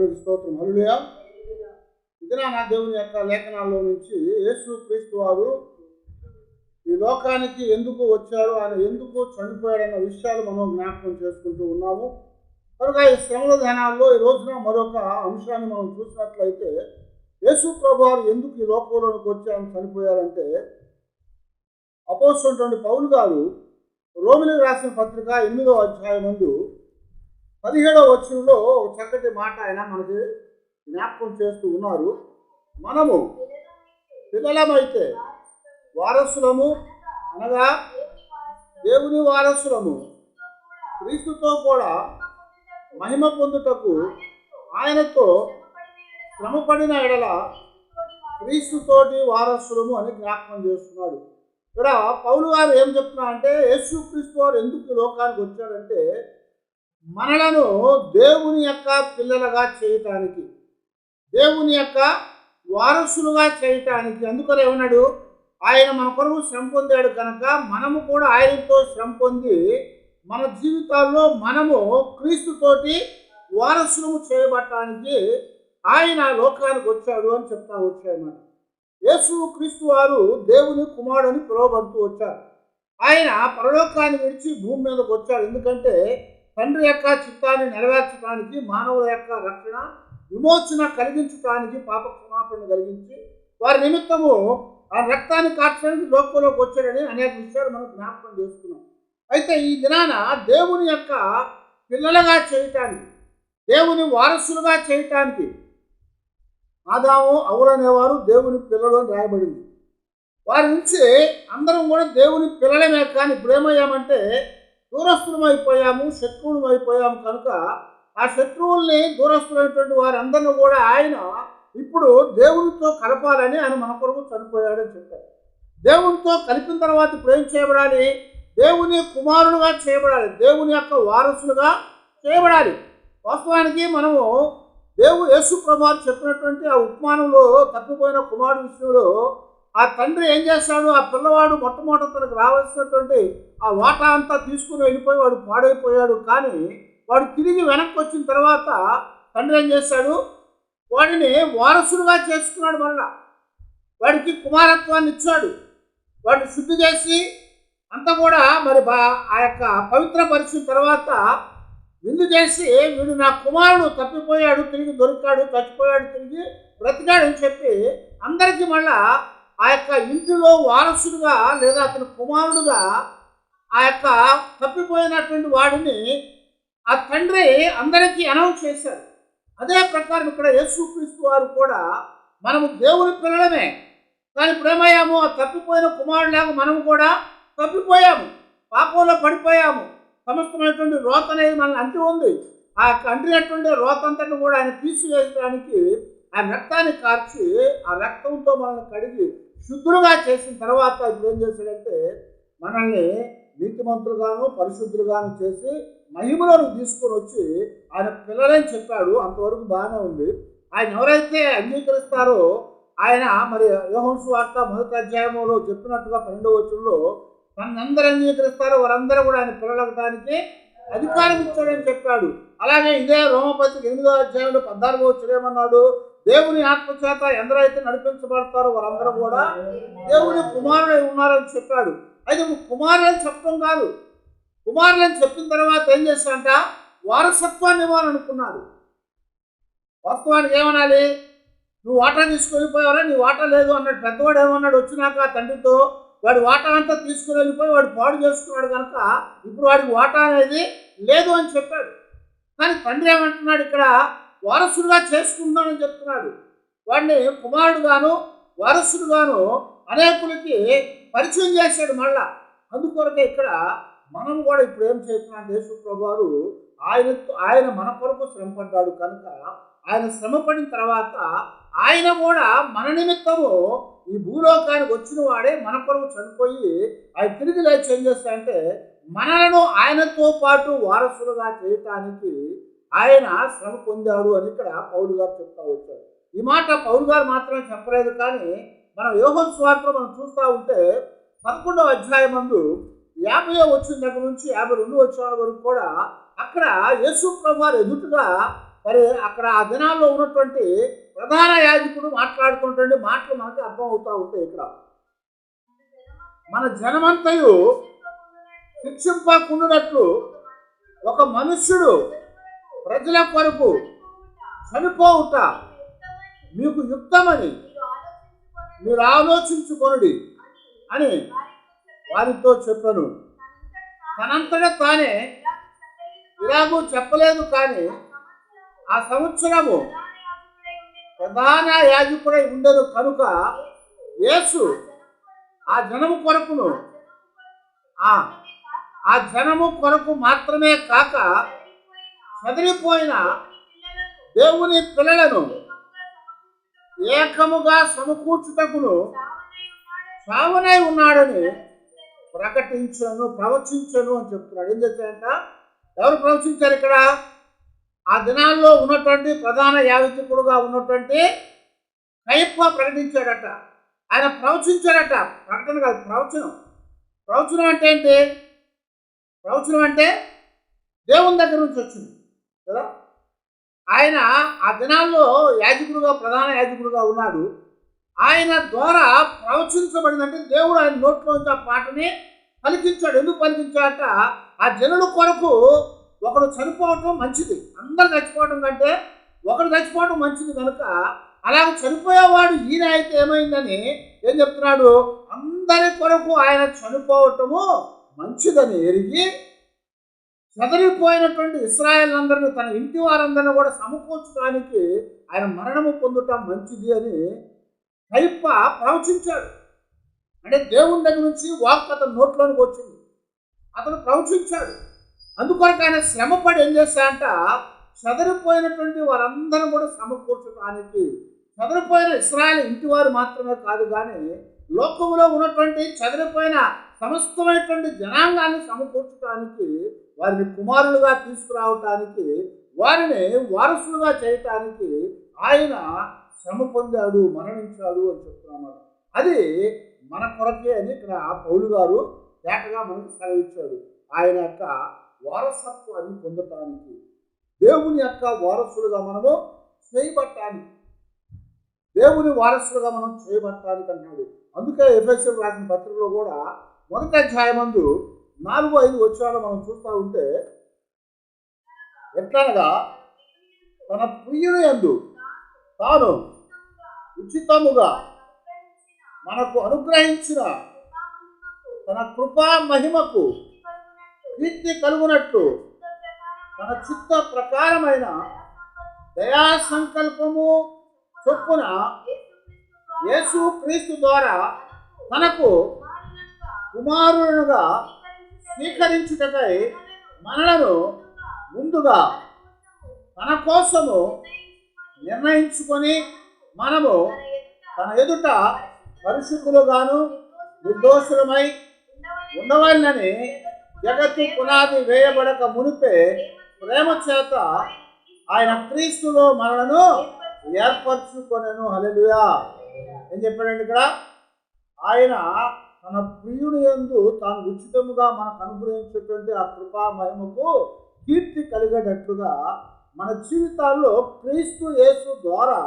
దేవునికి స్తోత్రం. హల్లుయా ఇదినా నా దేవుని యొక్క లేఖనాల్లో నుంచి యేసు క్రీస్తు వారు ఈ లోకానికి ఎందుకు వచ్చారు ఆయన ఎందుకు చనిపోయాడన్న విషయాలు మనం జ్ఞాపకం చేసుకుంటూ ఉన్నాము. కనుక ఈ శ్రమల ధ్యానాల్లో ఈ రోజున మరొక అంశాన్ని మనం చూసినట్లయితే యేసు ప్రభువారు ఎందుకు ఈ లోకంలోనికి వచ్చి ఆయన చనిపోయారంటే అపోస్తున్నటువంటి పౌలు గారు రోమిలకు రాసిన పత్రిక ఎనిమిదో అధ్యాయం ముందు పదిహేడవ వచనంలో ఒక చక్కటి మాట ఆయన మనకి జ్ఞాపకం చేస్తూ ఉన్నారు. మనము పిల్లలమైతే వారసులము అనగా దేవుని వారసులము. క్రీస్తుతో కూడా మహిమ పొందుటకు ఆయనతో శ్రమపడిన ఎడల క్రీస్తుతోటి వారసులము అని జ్ఞాపకం చేస్తున్నాడు. ఇక్కడ పౌలు గారు ఏం చెప్తున్నా అంటే యేసు క్రీస్తు వారు ఎందుకు లోకానికి వచ్చాడంటే మనలను దేవుని యొక్క పిల్లలుగా చేయటానికి దేవుని యొక్క వారసులుగా చేయటానికి అందుకని ఏమన్నాడు? ఆయన మన కొరకు శ్రమ పొందాడు కనుక మనము కూడా ఆయనతో శ్రమ పొంది మన జీవితాల్లో మనము క్రీస్తుతోటి వారసులము చేయబట్టడానికి ఆయన లోకానికి వచ్చాడు అని చెప్తా వచ్చాయన్నమాట యేసు క్రీస్తు వారు దేవుని కుమారుడని పిలువబడుతూ వచ్చారు. ఆయన పరలోకాన్ని విడిచి భూమి మీదకి వచ్చాడు. ఎందుకంటే తండ్రి యొక్క చిత్తాన్ని నెరవేర్చడానికి మానవుల యొక్క రక్షణ విమోచన కలిగించడానికి పాప క్షమాపణ కలిగించి వారి నిమిత్తము ఆ రక్తాన్ని కాచడానికి లోకంలోకి వచ్చాడని అనేక విషయాలు మనం జ్ఞాపకం చేసుకున్నాం. అయితే ఈ దినాన దేవుని యొక్క పిల్లలుగా చేయటానికి దేవుని వారసులుగా చేయటానికి ఆదాము అవులనేవారు దేవుని పిల్లలు అని రాయబడింది. వారి నుంచి అందరం కూడా దేవుని పిల్లలమే కానీ ఇప్పుడు దూరస్థులమైపోయాము దూరస్తులం అయిపోయాము అయిపోయాము కనుక ఆ శత్రువుల్ని దూరస్తులైనటువంటి వారందరిని కూడా ఆయన ఇప్పుడు దేవునితో కలపాలని ఆయన మన కొరకు చనిపోయాడని చెప్పారు. దేవునితో కలిపిన తర్వాత ఇప్పుడు ఏం చేయబడాలి? దేవుని కుమారులుగా చేయబడాలి. దేవుని యొక్క వారసులుగా చేయబడాలి. వాస్తవానికి మనము దేవు యేసు ప్రభావం చెప్పినటువంటి ఆ ఉపమానంలో తప్పిపోయిన కుమారుడు విషయంలో ఆ తండ్రి ఏం చేస్తాడు? ఆ పిల్లవాడు మొట్టమొదటి తనకు రావాల్సినటువంటి ఆ వాటా అంతా తీసుకుని వెళ్ళిపోయి వాడు పాడైపోయాడు. కానీ వాడు తిరిగి వెనక్కి వచ్చిన తర్వాత తండ్రి ఏం చేశాడు వాడిని వారసుడుగా చేసుకున్నాడు మళ్ళా వాడికి కుమారత్వాన్ని ఇచ్చాడు. వాడిని శుద్ధి చేసి అంతా కూడా మరి బా ఆ యొక్క పవిత్రపరిచిన తర్వాత విందు చేసి వీడు నా కుమారుడు తప్పిపోయాడు తిరిగి దొరికాడు చచ్చిపోయాడు తిరిగి బ్రతికాడు అని చెప్పి అందరికీ మళ్ళా ఆ యొక్క ఇంటిలో వారసుడుగా లేదా అతని కుమారుడుగా ఆ యొక్క తప్పిపోయినటువంటి వాడిని ఆ తండ్రి అందరికీ అనౌన్స్ చేశారు అదే ప్రకారం ఇక్కడ యేసుక్రీస్తు వారు కూడా మనము దేవుని పిల్లలమే. కానీ ఇప్పుడు ఆ తప్పిపోయిన కుమారులాగా మనము కూడా తప్పిపోయాము పాపంలో పడిపోయాము. సమస్తమైనటువంటి రోత అనేది మనల్ని అంటి ఉంది. ఆ యొక్క అంటినటువంటి రోత అంతటిని కూడా ఆయన తీసివేయడానికి ఆ రక్తాన్ని కార్చి ఆ రక్తంతో మనల్ని కడిగి శుద్ధులుగా చేసిన తర్వాత ఇప్పుడు ఏం చేశాడంటే మనల్ని నీతిమంతులుగాను పరిశుద్ధులుగాను చేసి మహిమలను తీసుకొని వచ్చి ఆయన పిల్లలని చెప్పాడు. అంతవరకు బాగానే ఉంది. ఆయన ఎవరైతే అంగీకరిస్తారో ఆయన మరి యోహంసు వార్త మొదటి అధ్యాయంలో చెప్పినట్టుగా పన్నెండవ వచ్చుల్లో తనందరూ అంగీకరిస్తారో వారందరూ కూడా ఆయన పిల్లలకడానికి అధికారం ఇచ్చాడని చెప్పాడు. అలాగే ఇదే రోమపత్రిక ఎనిమిదో అధ్యాయంలో పద్నాలుగో వచ్చుడు ఏమన్నాడు? దేవుని ఆత్మచేత ఎందరైతే నడిపించబడతారో వారందరూ కూడా దేవుని కుమారుడై ఉన్నారని చెప్పాడు. అయితే నువ్వు కుమారులని చెప్పడం కాదు. కుమారులని చెప్పిన తర్వాత ఏం చేశాడంట? వారసత్వాన్ని ఇవ్వాలనుకున్నాడు. వాస్తవానికి ఏమనాలి? నువ్వు వాటా తీసుకెళ్ళిపోయావరా నీ వాటా లేదు అన్నాడు. పెద్దవాడు ఏమన్నాడు? వచ్చినాక తండ్రితో వాడి వాటా అంతా తీసుకుని వెళ్ళిపోయి వాడు పాడు చేసుకున్నాడు కనుక ఇప్పుడు వాడికి వాటా అనేది లేదు అని చెప్పాడు. కానీ తండ్రి ఏమంటున్నాడు ఇక్కడ? వారసుడుగా చేసుకుందామని చెప్తున్నాడు. వాడిని కుమారుడుగాను వారసుడుగాను అనేకులకి పరిచయం చేశాడు మళ్ళా. అందుకొరకే ఇక్కడ మనం కూడా ఇప్పుడు ఏం చేస్తున్నాం? యేసు ప్రభువారు ఆయన ఆయన మన కొరకు శ్రమపడ్డాడు కనుక ఆయన శ్రమపడిన తర్వాత ఆయన కూడా మన నిమిత్తము ఈ భూలోకానికి వచ్చిన వాడే మన కొరకు చనిపోయి ఆయన తిరిగి లేచి ఏం చేస్తాడంటే మనలను ఆయనతో పాటు వారసులుగా చేయటానికి ఆయన శ్రమ పొందాడు అని ఇక్కడ పౌలు గారు చెప్తా వచ్చాడు ఈ మాట పౌలు గారు మాత్రమే చెప్పలేదు కానీ మనం యోహన్ స్వార్థలో మనం చూస్తూ ఉంటే పదకొండవ అధ్యాయం మందు యాభై వచ్చిన దగ్గర నుంచి యాభై రెండు వచ్చిన వరకు కూడా అక్కడ యేసు ప్రభు ఎదుటగా మరి అక్కడ ఆ దినాల్లో ఉన్నటువంటి ప్రధాన యాజకుడు మాట్లాడుతుంటే మాటలు మనకి అర్థం అవుతూ ఉంటాయి ఇక్కడ. మన జనమంతయు శిక్షింపకుండునట్లు ఒక మనుష్యుడు ప్రజల కొరకు చనిపోవుట మీకు యుక్తమని మీరు ఆలోచించుకొనుడి అని వారితో చెప్పను. తనంతట తానే ఇలాగూ చెప్పలేదు కానీ ఆ సంవత్సరము ప్రధాన యాజకుడై ఉండదు కనుక యేసు ఆ జనము కొరకును ఆ ఆ జనము కొరకు మాత్రమే కాక చదిరిపోయిన దేవుని పిల్లలను ఏకముగా సమకూర్చుటకును సావనై ఉన్నాడని ప్రకటించను ప్రవచించను అని చెప్తున్నాడు. ఏం చేశాడంట ఎవరు ప్రవచించారు ఇక్కడ? ఆ దినాల్లో ఉన్నటువంటి ప్రధాన యాజకుడుగా ఉన్నటువంటి కైప ప్రకటించాడట. ఆయన ప్రవచించాడట. ప్రకటన కాదు ప్రవచనం. ప్రవచనం అంటే ఏంటి? ప్రవచనం అంటే దేవుని దగ్గర నుంచి వచ్చింది. కదా? ఆయన ఆ దినాల్లో యాజకుడుగా ప్రధాన యాజకుడుగా ఉన్నాడు. ఆయన ద్వారా ప్రవచించబడిందంటే దేవుడు ఆయన నోట్లోంచి ఆ పాటని పలికించాడు. ఎందుకు పలికించాడట? ఆ జనుల కొరకు ఒకడు చనిపోవటం మంచిది. అందరు చచ్చిపోవడం కంటే ఒకడు చచ్చిపోవడం మంచిది కనుక అలాగ చనిపోయేవాడు ఈయన అయితే ఏమైందని ఏం చెప్తున్నాడు? అందరి కొరకు ఆయన చనిపోవటము మంచిదని ఎరిగి చెదరిపోయినటువంటి ఇస్రాయల్ అందరిని తన ఇంటి వారందరినీ కూడా సమకూర్చడానికి ఆయన మరణము పొందుట మంచిది అని కైప్ప ప్రవచించాడు. అంటే దేవుని దగ్గర నుంచి వాక్ అతని నోట్లోనికి వచ్చింది. అతను ప్రవచించాడు. అందుకొరకు ఆయన శ్రమపడి ఏం చేశాడంట చెదరిపోయినటువంటి వారందరూ కూడా సమకూర్చడానికి చెదరిపోయిన ఇస్రాయల్ ఇంటి వారు మాత్రమే కాదు కానీ లోకంలో ఉన్నటువంటి చెదరిపోయిన సమస్తమైనటువంటి జనాంగాన్ని సమకూర్చడానికి వారిని కుమారులుగా తీసుకురావటానికి వారిని వారసులుగా చేయటానికి ఆయన శ్రమ పొందాడు మరణించాడు అని చెప్తున్నాడు అది మన కొరకే అని ఇక్కడ పౌలు గారు తేటగా మనకు సెలవిచ్చాడు. ఆయన యొక్క వారసత్వాన్ని పొందటానికి దేవుని యొక్క వారసులుగా మనము చేయబట్టానికి దేవుని వారసులుగా మనం చేయబట్టానికి అన్నాడు అందుకే ఎఫ్ఎస్ఎల్ రాసిన పత్రికలో కూడా మొదటి అధ్యాయమందు నాలుగు ఐదు వచ్చాలో మనం చూస్తూ ఉంటే ఎట్లనగా తన ప్రియుని యందు తాను ఉచితముగా మనకు అనుగ్రహించిన తన కృపా మహిమకు కీర్తి కలుగునట్లు తన చిత్త ప్రకారమైన దయా సంకల్పము చొప్పున యేసు క్రీస్తు ద్వారా తనకు కుమారునుగా స్వీకరించుటకై మనలను ముందుగా తన కోసము నిర్ణయించుకొని మనము తన ఎదుట పరిశుద్ధులుగాను నిర్దోషులమై ఉండవాలని జగత్తు పునాది వేయబడక మునిపే ప్రేమ చేత ఆయన క్రీస్తులో మనలను ఏర్పరచుకొనను. హల్లెలూయా. ఏం చెప్పాడండి ఇక్కడ? ఆయన తన ప్రియుని యందు తాను ఉచితముగా మనకు అనుగ్రహించేటువంటి ఆ కృపా మహిమకు కీర్తి కలిగేటట్లుగా మన జీవితాల్లో క్రీస్తు యేసు ద్వారా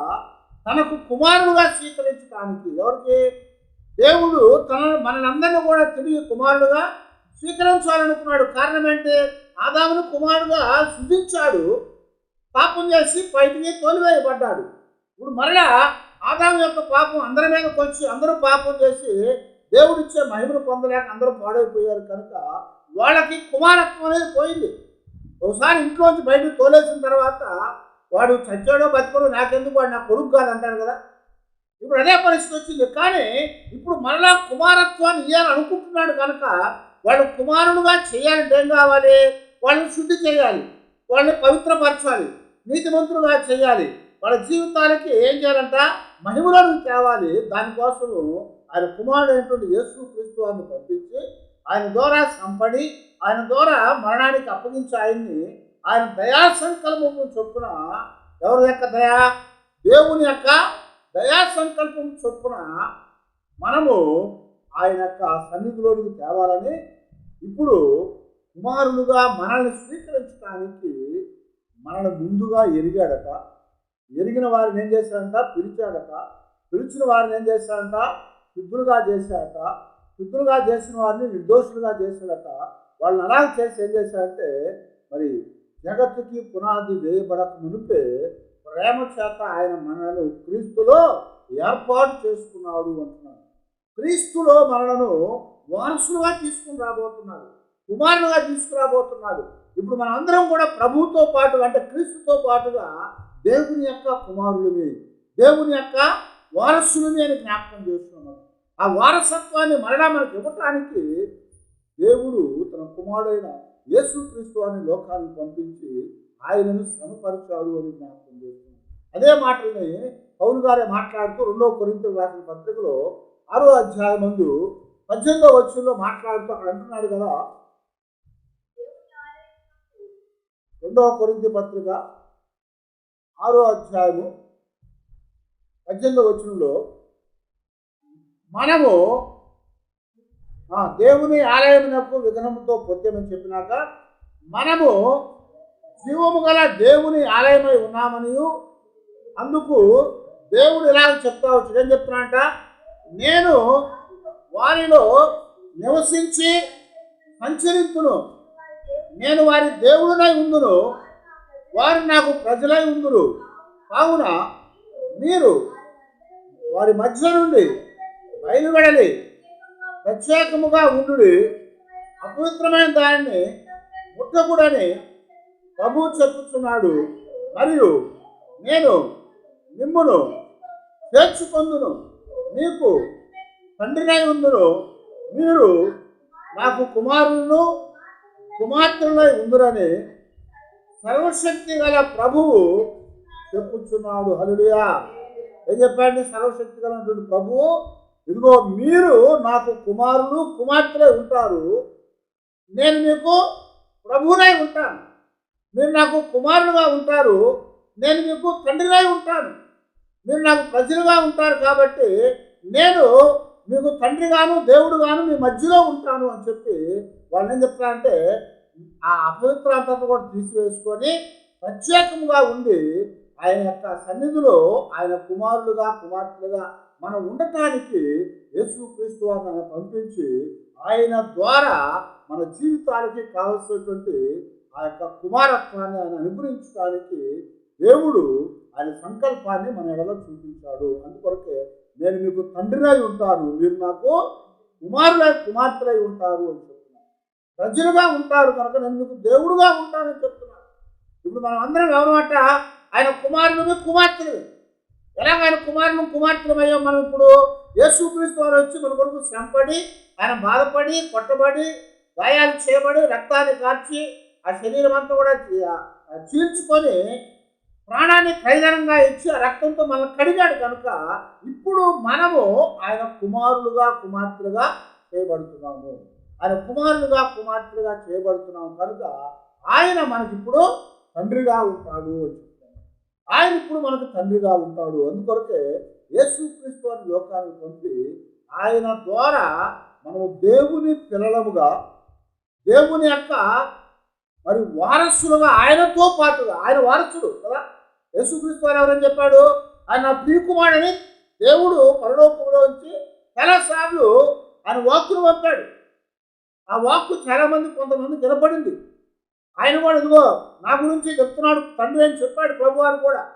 తనకు కుమారుడుగా స్వీకరించడానికి ఎవరికి? దేవుడు తన మనలందరినీ కూడా తిరిగి కుమారుడుగా స్వీకరించాలనుకున్నాడు. కారణం ఏంటి? ఆదామును కుమారుడుగా సృజించాడు. పాపం చేసి బయటికి తోలివేయబడ్డాడు. ఇప్పుడు మరలా ఆదాము యొక్క పాపం అందరి మీదకి వచ్చి అందరూ పాపం చేసి దేవుడిచ్చే మహిమను పొందలేక అందరూ పాడైపోయారు కనుక వాళ్ళకి కుమారత్వం అనేది పోయింది. ఒకసారి ఇంట్లోంచి బయటకు తోలేసిన తర్వాత వాడు చచ్చాడో బతికాడో నాకెందుకు? వాడు నా కొడుకు కాదు అంటారు కదా. ఇప్పుడు అదే పరిస్థితి వచ్చింది. కానీ ఇప్పుడు మరలా కుమారత్వాన్ని ఇవ్వాలని అనుకుంటున్నాడు కనుక వాళ్ళు కుమారుడుగా చేయాలంటే ఏం కావాలి? వాళ్ళని శుద్ధి చేయాలి. వాళ్ళని పవిత్రపరచాలి. నీతిమంతులుగా చేయాలి. వాళ్ళ జీవితాలకి ఏం చేయాలంట? మహిమలను తేవాలి. దానికోసం ఆయన కుమారుడు యేసు క్రీస్తు వారిని పంపించి ఆయన ద్వారా సంపడి ఆయన ద్వారా మరణానికి అప్పగించి ఆయన్ని ఆయన దయా సంకల్పము చొప్పున ఎవరి యొక్క దయా? దేవుని యొక్క దయా సంకల్పం చొప్పున మనము ఆయన యొక్క సన్నిధిలోనికి తేవాలని ఇప్పుడు కుమారులుగా మనల్ని స్వీకరించడానికి మనల్ని ముందుగా ఎరిగాడట. ఎరిగిన వారిని ఏం చేశాడంట పిలిచాడట. పిలిచిన వారిని ఏం చేశాడంట శుద్ధులుగా చేశాడట శుద్ధులుగా చేసిన వారిని నిర్దోషులుగా చేశాడట. వాళ్ళని అలా చేసి ఏం చేశాడంటే మరి జగత్తుకి పునాది వేయబడక మునిపే ప్రేమ చేత ఆయన మనలను క్రీస్తులో ఏర్పాటు చేసుకున్నాడు అంటున్నాడు. క్రీస్తులో మనలను వారసులుగా తీసుకుని రాబోతున్నాడు. కుమారులుగా తీసుకురాబోతున్నాడు. ఇప్పుడు మన అందరం కూడా ప్రభుతో పాటు అంటే క్రీస్తుతో పాటుగా దేవుని యొక్క కుమారులమే దేవుని యొక్క వారసులమే అని జ్ఞాపకం చేస్తున్నాడు. ఆ వారసత్వాన్ని మరలా మనకు ఇవ్వటానికి దేవుడు తన కుమారుడైన యేసుక్రీస్తు అని లోకాన్ని పంపించి ఆయనను శ్రమపరిచాడు అని జ్ఞాపకం చేస్తున్నాడు. అదే మాటల్ని పౌరు గారే మాట్లాడుతూ రెండో కొరింత రాసిన పత్రికలో ఆరో అధ్యాయం ముందు పద్దెనిమిదో వచ్చంలో మాట్లాడుతూ అక్కడ అంటున్నాడు కదా. రెండవ కొరింత పత్రిక ఆరో అధ్యాయము పద్దెనిమిదో వచనంలో మనము దేవుని ఆలయమునకు విఘ్నముతో పొద్దుమని చెప్పినాక మనము జీవము గల దేవుని ఆలయమై ఉన్నామని అందుకు దేవుడు ఇలా చెప్తా వచ్చాడు ఏం నేను వారిలో నివసించి సంచరించును. నేను వారి దేవుడునై ఉందును. వారు నాకు ప్రజలై ఉందురు. కావున మీరు వారి మధ్య నుండి బయలువెడలి ప్రత్యేకముగా ఉండు అపవిత్రమైన దానిని ముట్టకూడని ప్రభు చెప్పుచున్నాడు. మరియు నేను మిమ్మును చేర్చుకొందును. మీకు తండ్రినై ఉందును మీరు నాకు కుమారులను కుమార్తెలై ఉందరని సర్వశక్తి గల ప్రభువు చెప్పుచున్నాడు. హలుడియా ఏం చెప్పండి సర్వశక్తి గలటువంటి ప్రభువు ఇదిగో మీరు నాకు కుమారులు కుమార్తెలే ఉంటారు. నేను మీకు ప్రభువునై ఉంటాను. మీరు నాకు కుమారులుగా ఉంటారు. నేను మీకు తండ్రినై ఉంటాను. మీరు నాకు ప్రజలుగా ఉంటారు కాబట్టి నేను మీకు తండ్రిగాను దేవుడుగాను మీ మధ్యలో ఉంటాను అని చెప్పి వాళ్ళు ఏం చెప్తారంటే ఆ అపవిత్రాంతను కూడా తీసివేసుకొని ప్రత్యేకంగా ఉండి ఆయన యొక్క సన్నిధిలో ఆయన కుమారులుగా కుమార్తెలుగా మనం ఉండటానికి యేసుక్రీస్తు వారిని పంపించి ఆయన ద్వారా మన జీవితానికి కావలసినటువంటి ఆ యొక్క కుమారత్వాన్ని ఆయన అనుగ్రహించడానికి దేవుడు ఆయన సంకల్పాన్ని మన ఎడలో చూపించాడు. అందుకొరకే నేను మీకు తండ్రినై ఉంటాను. మీరు నాకు కుమారులై కుమార్తెలై ఉంటారు అని ప్రజలుగా ఉంటారు కనుక నేను మీకు దేవుడుగా ఉంటానని చెప్తున్నాను. ఇప్పుడు మనం అందరం ఎవరమాట ఆయన కుమారులు కుమార్తెలు. ఎలాగ ఆయన కుమారులు కుమార్తెలమయ్యో మనం ఇప్పుడు యేసుక్రీస్తు వారు వచ్చి మన కొరకు శ్రమపడి ఆయన బాధపడి కొట్టబడి గాయాలు చేయబడి రక్తాన్ని కార్చి ఆ శరీరం అంతా కూడా చీల్చుకొని ప్రాణాన్ని ఖైదనంగా ఇచ్చి ఆ రక్తంతో మనల్ని కడిగాడు కనుక ఇప్పుడు మనము ఆయన కుమారులుగా కుమార్తెలుగా చేయబడుతున్నాము. ఆయన కుమారులుగా కుమార్తెలుగా చేయబడుతున్నాం కనుక ఆయన మనకిప్పుడు తండ్రిగా ఉంటాడు అని చెప్తాను ఆయన ఇప్పుడు మనకు తండ్రిగా ఉంటాడు. అందుకొరకే యేసుక్రీస్తు అని లోకానికి పంపి ఆయన ద్వారా మనము దేవుని పిల్లలముగా దేవుని యొక్క మరి వారసులుగా ఆయనతో పాటుగా ఆయన వారసుడు కదా? యేసుక్రీస్తు వారు ఎవరని చెప్పాడు? ఆయన ప్రియకుమారుడని దేవుడు పరలోకంలో ఉంచి చాలాసార్లు ఆయన వాక్కును పంపాడు. ఆ వాక్కు చాలామంది కొంతమంది వినపడింది ఆయన కూడా ఇదిగో నా గురించి చెప్తున్నాడు తండ్రి అని చెప్పాడు ప్రభువారు కూడా.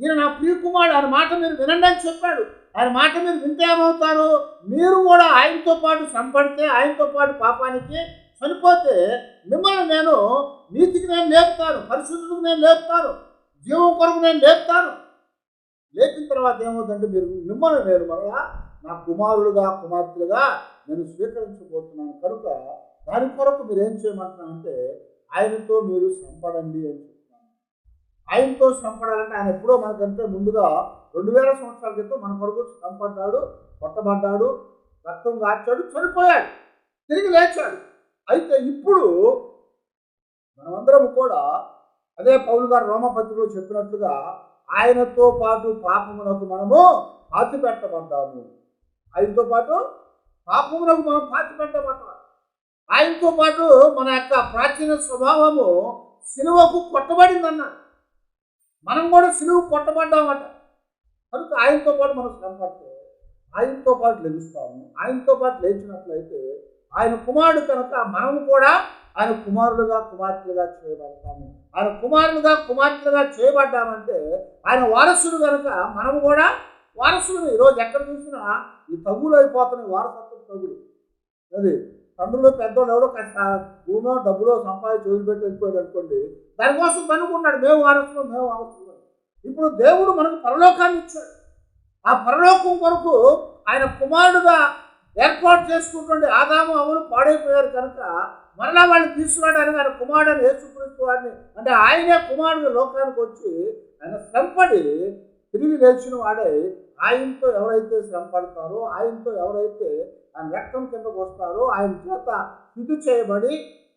ఈయన నా ప్రియకుమారుడు ఆయన మాట మీరు వినండి అని చెప్పాడు. ఆయన మాట మీరు వింటే ఏమవుతారు? మీరు కూడా ఆయనతో పాటు సంపడితే ఆయనతో పాటు పాపానికి చనిపోతే మిమ్మల్ని నేను నీతికి నేను లేపుతాను పరిశుద్ధులకు నేను లేపుతాను జీవం కొరకు నేను లేపుతాను. లేపిన తర్వాత ఏమవుతుందంటే మీరు మిమ్మల్ని నేను మరలా నా కుమారులుగా కుమార్తెలుగా నేను స్వీకరించబోతున్నాను. కనుక దాని కొరకు మీరు ఏం చేయమంటున్నానంటే ఆయనతో మీరు సంపడండి అని చెప్తున్నాను. ఆయనతో సంపడాలంటే ఆయన ఎప్పుడో మనకంటే ముందుగా రెండు వేల సంవత్సరాల క్రితం మన కొరకు సంపడ్డాడు కొట్టబడ్డాడు రక్తం కార్చాడు చనిపోయాడు తిరిగి లేచాడు. అయితే ఇప్పుడు మనమందరం కూడా అదే పౌలు గారు రోమపత్రికలో చెప్పినట్లుగా ఆయనతో పాటు పాపమునకు మనము పాతి పెట్టబడ్డాము ఆయనతో పాటు పాపమునకు మనం పాతి పెట్టబడ్డాము ఆయనతో పాటు మన యొక్క ప్రాచీన స్వభావము సిలువకు కొట్టబడిందన్నాడు మనం కూడా సిలువు కొట్టబడ్డామట. కనుక ఆయనతో పాటు మనం శ్రమపడితే ఆయనతో పాటు లెగుస్తాము. ఆయనతో పాటు లేచినట్లయితే ఆయన కుమారుడు కనుక మనము కూడా ఆయన కుమారులుగా కుమార్తెలుగా చేయబడతాము. ఆయన కుమారులుగా కుమార్తెలుగా చేయబడ్డామంటే ఆయన వారసుడు కనుక మనము కూడా వారసులు ఈరోజు ఎక్కడ చూసినా ఈ తగులు అయిపోతున్నాయి వారసత్వం అది తండ్రులు పెద్దోళ్ళు ఎవడో కాస్త భూమో డబ్బులో సంపాదించి వదిలిపెట్టి వెళ్ళిపోయాడు అనుకోండి దానికోసం కనుక్కున్నాడు మేము వారసులు మేము వారసులు. ఇప్పుడు దేవుడు మనకు పరలోకాన్ని ఇచ్చాడు. ఆ పరలోకం కొరకు ఆయన కుమారుడుగా ఏర్పాటు చేసుకుంటుండే ఆదాము అవును పాడైపోయారు కనుక మరలా వాళ్ళు తీసుకురావడానికి ఆయన కుమారుడు యేసుక్రీస్తు వారిని అంటే ఆయనే కుమారుడు లోకానికి వచ్చి ఆయన శ్రమపడి తిరిగి లేచిన వాడై ఆయనతో ఎవరైతే శ్రమ పడతారో ఆయనతో ఎవరైతే ఆయన రక్తం కిందకు వస్తారో ఆయన చేత శుద్ధి చేయబడి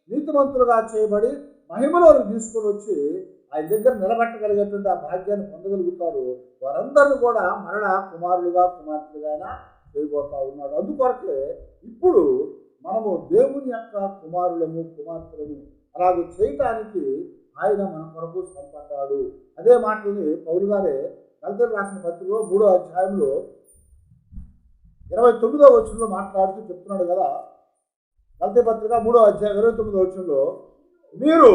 నీతిమంతులుగా చేయబడి మహిమలోకి తీసుకొని వచ్చి ఆయన దగ్గర నిలబెట్టగలిగేటువంటి ఆ భాగ్యాన్ని పొందగలుగుతారు. వారందరూ కూడా మరణ కుమారులుగా కుమార్తెలుగా చేయబోతా ఉన్నాడు అందుకొరకే ఇప్పుడు మనము దేవుని యొక్క కుమారులము కుమార్తెలను అలాగే చేయటానికి ఆయన మన కొరకు సంపడ్డాడు అదే మాటని పౌరు గారే దళితులు రాసిన పత్రికలో మూడో అధ్యాయంలో ఇరవై తొమ్మిదో వచనంలో మాట్లాడుతూ చెప్తున్నాడు కదా. దళిత పత్రిక మూడో అధ్యాయం ఇరవై తొమ్మిదో వచనంలో మీరు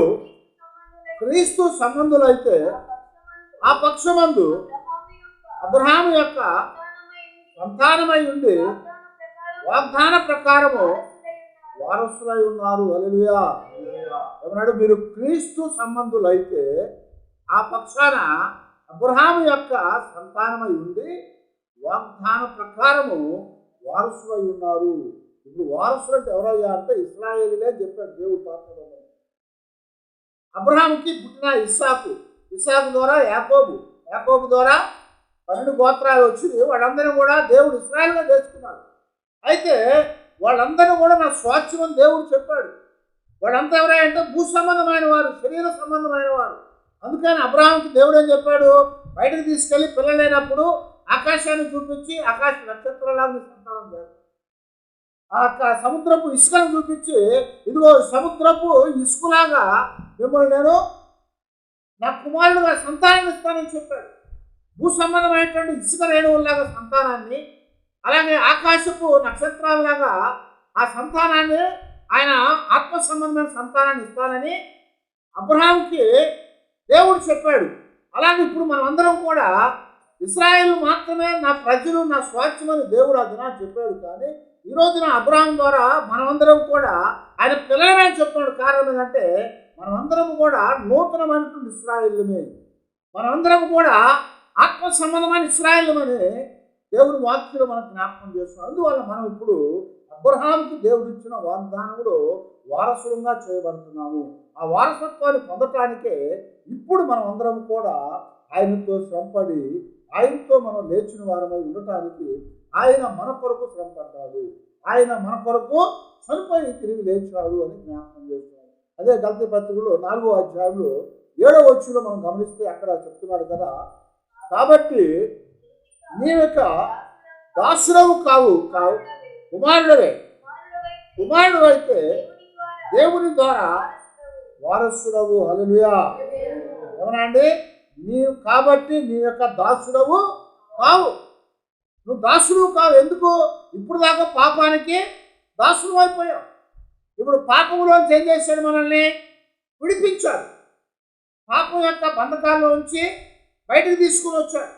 క్రీస్తు సంబంధులైతే ఆ పక్షమందు అబ్రహాం యొక్క సంతానమై ఉండి వాగ్దాన ప్రకారము వారసులై ఉన్నారు. అలలుయా ఏమన్నాడు? మీరు క్రీస్తు సంబంధులైతే ఆ పక్షాన అబ్రహాం యొక్క సంతానమై ఉండి వాగ్దాన ప్రకారము వారసులై ఉన్నారు. ఇప్పుడు వారసులు అంటే ఎవరయ్యా అంటే ఇస్రాయేలీలే చెప్పాడు దేవుడు పాత్రలో అబ్రహాంకి పుట్టిన ఇస్సాకు ఇస్సాకు ద్వారా యాకోబు యాకోబు ద్వారా పన్నెండు గోత్రాలు వచ్చింది. వాళ్ళందరూ కూడా దేవుడు ఇస్రాయల్గా చేసుకున్నారు అయితే వాళ్ళందరూ కూడా నా స్వాస్థ్యం దేవుడు చెప్పాడు. వాళ్ళంతా ఎవరంటే భూ సంబంధమైన వారు శరీర సంబంధమైన వారు. అందుకని అబ్రహాంకి దేవుడు ఏం చెప్పాడు? బయటకు తీసుకెళ్ళి పిల్లలైనప్పుడు ఆకాశాన్ని చూపించి ఆకాశ నక్షత్రాలను సంతానం చేస్తాడు ఆ సముద్రపు ఇసుకను చూపించి ఇదిగో సముద్రపు ఇసుకలాగా మిమ్మల్ని నేను నా కుమారుడుగా సంతానాన్ని ఇస్తానని చెప్పాడు. భూ సంబంధమైనటువంటి ఇసుక రేణువులాగా సంతానాన్ని అలాగే ఆకాశపు నక్షత్రాలలాగా ఆ సంతానాన్ని ఆయన ఆత్మ సంబంధమైన సంతానాన్ని ఇస్తానని అబ్రహాంకి దేవుడు చెప్పాడు. అలాగే ఇప్పుడు మనం అందరం కూడా ఇస్రాయేల్ మాత్రమే నా ప్రజలు నా స్వాస్థ్యమని దేవుడు ఆ దినాన్ని చెప్పాడు. కానీ ఈ రోజున అబ్రహాం ద్వారా మనమందరం కూడా ఆయన పిల్లలమని చెప్తున్నాడు. కారణం ఏంటంటే మనమందరం కూడా నూతనమైనటువంటి ఇస్రాయిల్మే మనమందరం కూడా ఆత్మ సంబంధమైన ఇస్రాయిల్మని దేవుని వాక్యులు మనకు జ్ఞాపకం చేస్తున్నాం అందువల్ల మనం ఇప్పుడు అబ్రహాంకి దేవుడు ఇచ్చిన వాగ్దానములు వారసులంగా చేయబడుతున్నాము. ఆ వారసత్వాన్ని పొందటానికే ఇప్పుడు మనం అందరం కూడా ఆయనతో శ్రమపడి ఆయనతో మనం లేచిన వారమై ఉండటానికి ఆయన మన కొరకు శ్రమపడ్డాడు. ఆయన మన కొరకు చనిపోయి తిరిగి లేచాడు అని జ్ఞాపకం చేస్తున్నాడు. అదే గల్తీ పత్రికలో నాలుగో అధ్యాయంలో ఏడో వచ్చులో మనం గమనిస్తే అక్కడ చెప్తున్నాడు కదా కాబట్టి నీ యొక్క దాసురవు కావు కావు కుమారుడవే. కుమారుడు అయితే దేవుని ద్వారా వారసుడవు. హల్లెలూయా. ఏమనండి నీవు కాబట్టి నీ యొక్క దాసుడవు కావు. నువ్వు దాసుడు కావు. ఎందుకు? ఇప్పుడు దాకా పాపానికి దాసుడు అయిపోయావు. ఇప్పుడు పాపంలోంచి ఏం చేశాడు మనల్ని? విడిపించాడు. పాపం యొక్క బంధకాల్లోంచి బయటకు తీసుకుని వచ్చాడు.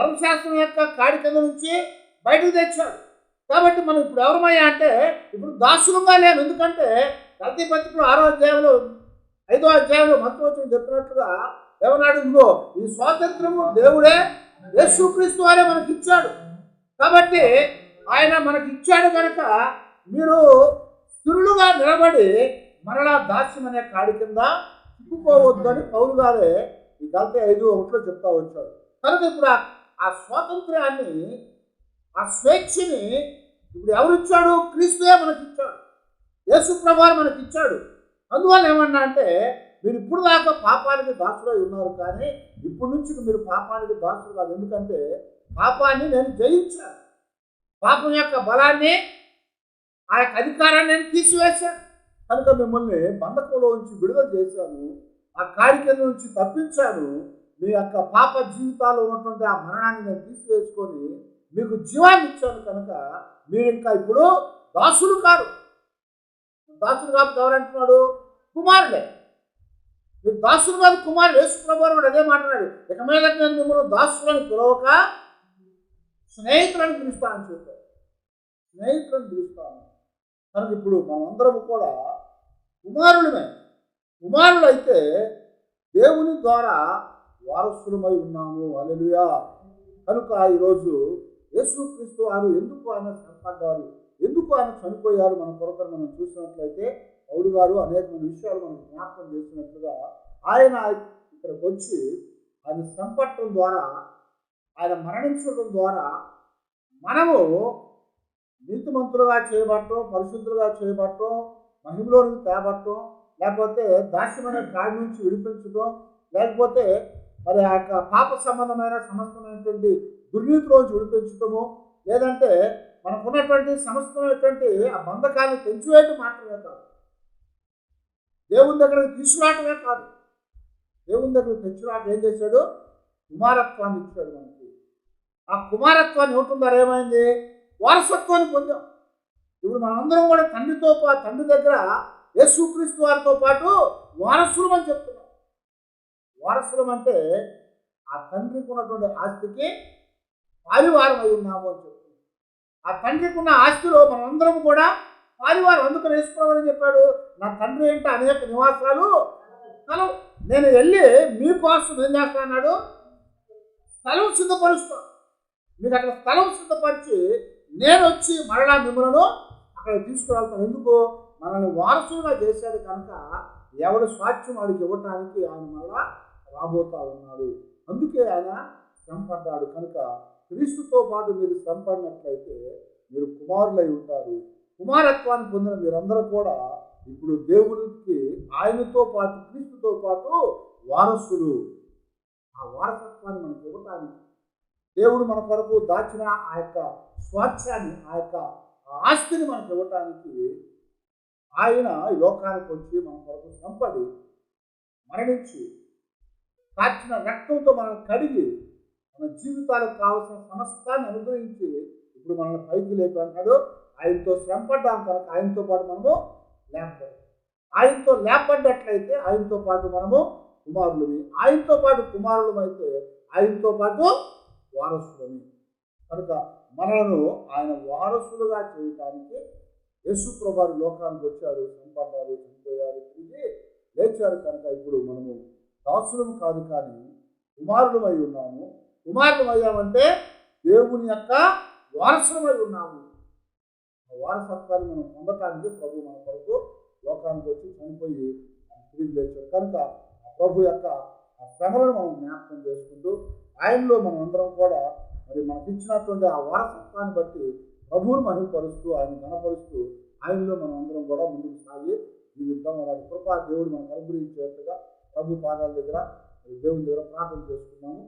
ధర్మశాస్త్రం యొక్క కాడి కింద నుంచి బయటకు తెచ్చాడు. కాబట్టి మనం ఇప్పుడు ఎవరమయ్యా అంటే ఇప్పుడు దాసులుగా లేము. ఎందుకంటే ప్రతి పత్రికలు ఆరో అధ్యాయంలో ఐదో అధ్యాయంలో మంత్రవచనం చెప్పినట్లుగా ఏమన్నాడు? ఇదిగో ఈ స్వాతంత్రము దేవుడే యేసుక్రీస్తు వారే మనకి ఇచ్చాడు కాబట్టి ఆయన మనకి ఇచ్చాడు కనుక మీరు స్థిరులుగా నిలబడి మరలా దాస్యం అనే కాడి కింద చిక్కుకోవద్దని పౌరు గారే ఈ గల్తే ఐదు ఒకటిలో చెప్తా వచ్చాడు. కనుక ఇప్పుడు ఆ- స్వాతంత్ర్యాన్ని ఆ స్వేచ్ఛని ఇప్పుడు ఎవరు ఇచ్చాడు క్రీస్తుయే మనకి ఇచ్చాడు యేసు ప్రభావం మనకి ఇచ్చాడు అందువల్ల ఏమన్నా అంటే మీరు ఇప్పుడు దాకా పాపానికి దాసుడై ఉన్నారు కానీ ఇప్పటి నుంచి మీరు పాపానికి దాసులు కాదు. ఎందుకంటే పాపాన్ని నేను జయించాను. పాపం యొక్క బలాన్ని ఆ యొక్క అధికారాన్ని నేను తీసివేశాను. కనుక మిమ్మల్ని బంధకంలో ఉంచి విడుదల చేశాను ఆ కార్యక్రమం నుంచి తప్పించాను. మీ యొక్క పాప జీవితాలు ఉన్నటువంటి ఆ మరణాన్ని నేను తీసివేసుకొని మీకు జీవాన్ని ఇచ్చాను కనుక మీరు ఇంకా ఇప్పుడు దాసులు కారు. దాసులు కాబట్టి ఎవరంటున్నాడు కుమారుడే. మీరు దాసులు కాదు కుమారుడు యేసుప్రభు కూడా అదే మాట్లాడాడు ఇక మీద నేను మిమ్మల్ని దాసులను పిలవక స్నేహితులను పిలుస్తానని చెప్పారు స్నేహితులను పిలుస్తాను. కనుక ఇప్పుడు మనందరం కూడా కుమారులమే. కుమారులు అయితే దేవుని ద్వారా వారసులమై ఉన్నాము. అలలుయా కనుక ఈరోజు యేసుక్రీస్తు వారు ఎందుకు ఆయన సంపడ్డారు ఎందుకు ఆయన చనిపోయారు? మన కొరకు మనం చూసినట్లయితే పౌరు గారు అనేకమైన విషయాలు మనం జ్ఞాపకం చేసినట్లుగా ఆయన ఇక్కడికి వచ్చి ఆయన సంపట్టడం ద్వారా ఆయన మరణించడం ద్వారా మనము నీతిమంతులుగా చేయబట్టం పరిశుద్ధులుగా చేయబట్టం మహిమలోనికి తేబట్టం లేకపోతే దాస్యమైన కాడి నుంచి విడిపించడం లేకపోతే మరి ఆ యొక్క పాప సంబంధమైన సమస్తమైనటువంటి దుర్నీతిలోంచి విడిపించడము లేదంటే మనకున్నటువంటి సమస్తమైనటువంటి ఆ బంధకాలను తెంచివేయటం మాత్రమే కాదు. దేవుని దగ్గరకు తీసుకురావటమే కాదు. దేవుని దగ్గరకు తెచ్చురాక ఏం చేశాడు? కుమారత్వాన్ని ఇచ్చాడు మనకి. ఆ కుమారత్వాన్ని ఇవ్వటం ద్వారా ఏమైంది? వారసత్వాన్ని పొందాం. ఇప్పుడు మనందరం కూడా తండ్రితో పాటు తండ్రి దగ్గర యేసుక్రీస్తు వారితో పాటు వారసులం అని చెప్తున్నాం. వారసులం అంటే ఆ తండ్రికి ఉన్నటువంటి ఆస్తికి పారివారం అయి ఉన్నాము అని చెప్తున్నాం. ఆ తండ్రికి ఉన్న ఆస్తిలో మనందరం కూడా పారివారు అందుకు వేసుకోవాలని చెప్పాడు. నా తండ్రి ఏంటి అనేక నివాసాలు స్థలం. నేను వెళ్ళి మీకోసం ఏం చేస్తా అన్నాడు? స్థలం సిద్ధపరుస్తాను మీకు అక్కడ స్థలం సిద్ధపరిచి నేను వచ్చి మరలా మిమ్మలను అక్కడ తీసుకువెళ్తాను. ఎందుకు? మనల్ని వారసులుగా చేశాడు కనుక ఎవడు స్వాస్థ్యం వాడికి ఇవ్వటానికి ఆయన మళ్ళా రాబోతా ఉన్నాడు. అందుకే ఆయన శ్రమపడ్డాడు. కనుక క్రీస్తుతో పాటు మీరు శ్రమపడినట్లయితే మీరు కుమారులై ఉంటారు. కుమారత్వాన్ని పొందిన మీరందరూ కూడా ఇప్పుడు దేవుడికి ఆయనతో పాటు క్రీస్తుతో పాటు వారసులు. ఆ వారసత్వాన్ని మనకి ఇవ్వటానికి దేవుడు మన కొరకు దాచిన ఆ యొక్క స్వాస్థ్యాన్ని ఆ యొక్క ఆస్తిని మనకు ఇవ్వటానికి ఆయన ఈ లోకానికి వచ్చి మన కొరకు సంపడి మరణించి కాచిన రక్తంతో మనల్ని కడిగి మన జీవితాలకు కావాల్సిన సమస్తాన్ని అనుగ్రహించి ఇప్పుడు మనల్ని పైకి లేపి ఆయనతో శ్రమపడ్డాం కనుక ఆయనతో పాటు మనము లేపడ్డాం ఆయనతో లేపడ్డట్లయితే ఆయనతో పాటు మనము కుమారులమి. ఆయనతో పాటు కుమారులమైతే ఆయనతో పాటు వారసులని కనుక మనలను ఆయన వారసులుగా చేయటానికి యేసు ప్రభారు లోకానికి వచ్చారు చంపడ్డారు చనిపోయారు తిరిగి లేచారు కనుక ఇప్పుడు మనము దాసులం కాదు కానీ కుమారులమై ఉన్నాము. కుమారులం అయ్యామంటే దేవుని యొక్క వారసమై ఉన్నాము. ఆ వారసత్వాన్ని మనం పొందటానికి ప్రభు మన కొరకు లోకానికి వచ్చి చనిపోయి తిరిగి లేచాడు. కనుక ఆ ప్రభు యొక్క ఆ శ్రమలను మనం జ్ఞాపకం చేసుకుంటూ ఆయనలో మనం అందరం కూడా మరి మనకి ఇచ్చినటువంటి ఆ వారసత్వాన్ని బట్టి ప్రభువును మహిమపరుస్తూ ఆయన గణపరుస్తూ ఆయనలో మనం అందరం కూడా ముందుకు సాగి జీవిద్దాం. అలాంటి కృపా దేవుడు మనకు అనుగ్రహించేట్టుగా ప్రభు పాదాల దగ్గర దేవుని దగ్గర ప్రార్థన చేసుకున్నాము